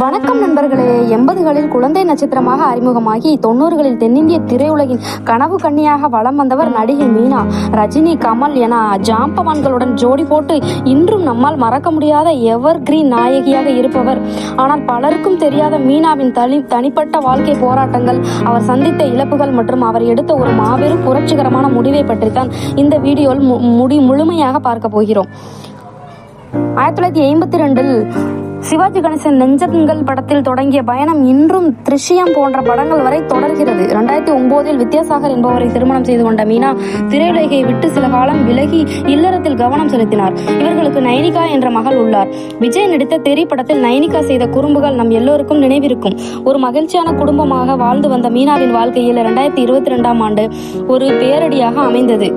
வணக்கம் நண்பர்களே. எண்பதுகளில் குழந்தை நட்சத்திரமாக அறிமுகமாகி தொண்ணூறுகளில் தென்னிந்திய திரையுலகின் கனவு கண்ணியாக வலம் வந்தவர் நடிகை மீனா. ரஜினி கமல் என ஜாம்பவான்களுடன் ஜோடி போட்டு இன்றும் நம்மால் மறக்க முடியாத எவர் கிரீன் நாயகியாக இருப்பவர். ஆனால் பலருக்கும் தெரியாத மீனாவின் தனி தனிப்பட்ட வாழ்க்கை போராட்டங்கள் அவர் சந்தித்த இழப்புகள் மற்றும் அவர் எடுத்த ஒரு மாபெரும் புரட்சிகரமான முடிவை பற்றித்தான் இந்த வீடியோவில் மு- முடி முழுமையாக பார்க்க போகிறோம். ஆயிரத்தி தொள்ளாயிரத்தி ஐம்பத்தி ரெண்டில் சிவாஜி கணேசன் நெஞ்சங்கள் படத்தில் தொடங்கிய பயணம் இன்றும் திருஷ்யம் போன்ற படங்கள் வரை தொடர்கிறது. ரெண்டாயிரத்தி ஒன்பதில் வித்யாசாகர் என்பவரை திருமணம் செய்து கொண்ட மீனா திரையுலகை விட்டு சில காலம் விலகி இல்லறத்தில் கவனம் செலுத்தினார். இவர்களுக்கு நைனிகா என்ற மகள் உள்ளார். விஜய் நடித்த தெரி படத்தில் நைனிகா செய்த குறும்புகள் நம் எல்லோருக்கும் நினைவிருக்கும். ஒரு மகிழ்ச்சியான குடும்பமாக வாழ்ந்து வந்த மீனாவின் வாழ்க்கையில் ரெண்டாயிரத்தி இருபத்தி ரெண்டாம் ஆண்டு ஒரு பேரடியாக அமைந்தது.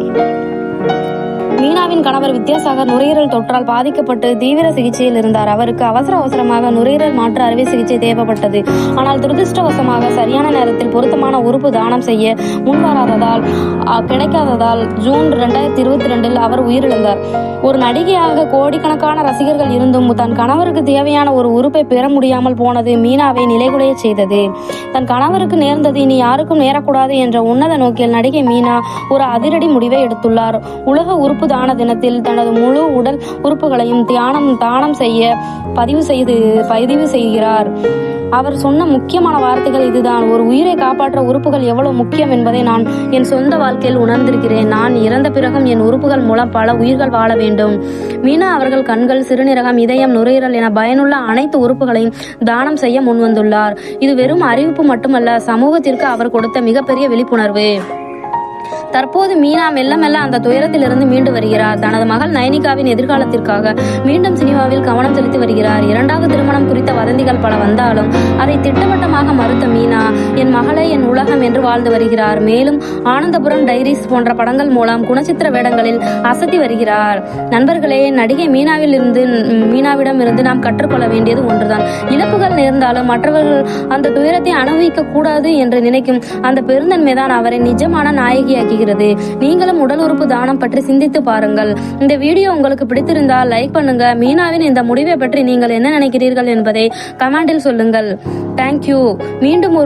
மீனாவின் கணவர் வித்யாசாகர் நுரையீரல் தொற்றால் பாதிக்கப்பட்டு தீவிர சிகிச்சையில் இருந்தார். அவருக்கு அவசர அவசரமாக நுரையீரல் மாற்று அறுவை சிகிச்சை தேவைப்பட்டது. ஆனால் துரதிருஷ்டவசமாக சரியான நேரத்தில் பொருத்தமான உறுப்பு தானம் செய்ய முன்வராததால் கிடைக்காததால் ஜூன் ரெண்டாயிரத்தி இருபத்தி ரெண்டில் அவர் உயிரிழந்தார். ஒரு நடிகையாக கோடிக்கணக்கான ரசிகர்கள் இருந்தும் தன் கணவருக்கு தேவையான ஒரு உறுப்பை பெற முடியாமல் போனது மீனாவை நிலைகுலைய செய்தது. தன் கணவருக்கு நேர்ந்தது இனி யாருக்கும் நேரக்கூடாது என்ற உன்னத நோக்கில் நடிகை மீனா ஒரு அதிரடி முடிவை எடுத்துள்ளார். உலக உறுப்பு தான தினத்தில் தனது முழு உடல் உறுப்புகளையும் தியானம் தானம் செய்ய பதிவு செய்து பதிவு செய்கிறார். அவர் சொன்ன முக்கியமான வார்த்தைகள் இதுதான். ஒரு உயிரை காப்பாற்ற உறுப்புகள் எவ்வளவு முக்கியம் என்பதை நான் என் சொந்த வாழ்க்கையில் உணர்ந்திருக்கிறேன். நான் இறந்த பிறகும் என் உறுப்புகள் மூலம் பல உயிர்கள் வாழ வேண்டும். மீனா அவர்கள் கண்கள் சிறுநீரகம் இதயம் நுரையீரல் என பயனுள்ள அனைத்து உறுப்புகளையும் தானம் செய்ய முன்வந்துள்ளார். இது வெறும் அறிவிப்பு மட்டுமல்ல சமூகத்திற்கு அவர் கொடுத்த மிகப்பெரிய விழிப்புணர்வு. தற்போது மீனா மெல்ல மெல்ல அந்த துயரத்திலிருந்து மீண்டு வருகிறார். தனது மகள் நயனிகாவின் எதிர்காலத்திற்காக மீண்டும் சினிமாவில் கவனம் செலுத்தி வருகிறார். இரண்டாவது திருமணம் குறித்த வதந்திகள் பல வந்தாலும் அதை திட்டவட்டமாக மறுத்த மீனா என் மகளே என் உலகம் என்று வாழ்ந்து வருகிறார். மேலும் ஆனந்தபுரம் டைரிஸ் போன்ற படங்கள் மூலம் குணச்சித்திர வேடங்களில் அசத்தி வருகிறார். நண்பர்களே நடிகை மீனாவில் இருந்து மீனாவிடம் இருந்து நாம் கற்றுக்கொள்ள வேண்டியது ஒன்றுதான். இழப்புகள் நேர்ந்தாலும் மற்றவர்கள் அந்த துயரத்தை அனுபவிக்க கூடாது என்று நினைக்கும் அந்த பெருந்தன்மைதான் அவரை நிஜமான நாயகியாக்குகிறது. நீங்களும் உடல் உறுப்பு தானம் பற்றி சிந்தித்து பாருங்கள். இந்த வீடியோ உங்களுக்கு பிடித்திருந்தால் லைக் பண்ணுங்க. மீனாவின் இந்த முடிவை பற்றி நீங்கள் என்ன நினைக்கிறீர்கள் என்பதை கமெண்டில் சொல்லுங்கள். தேங்க்யூ மீண்டும் ஒரு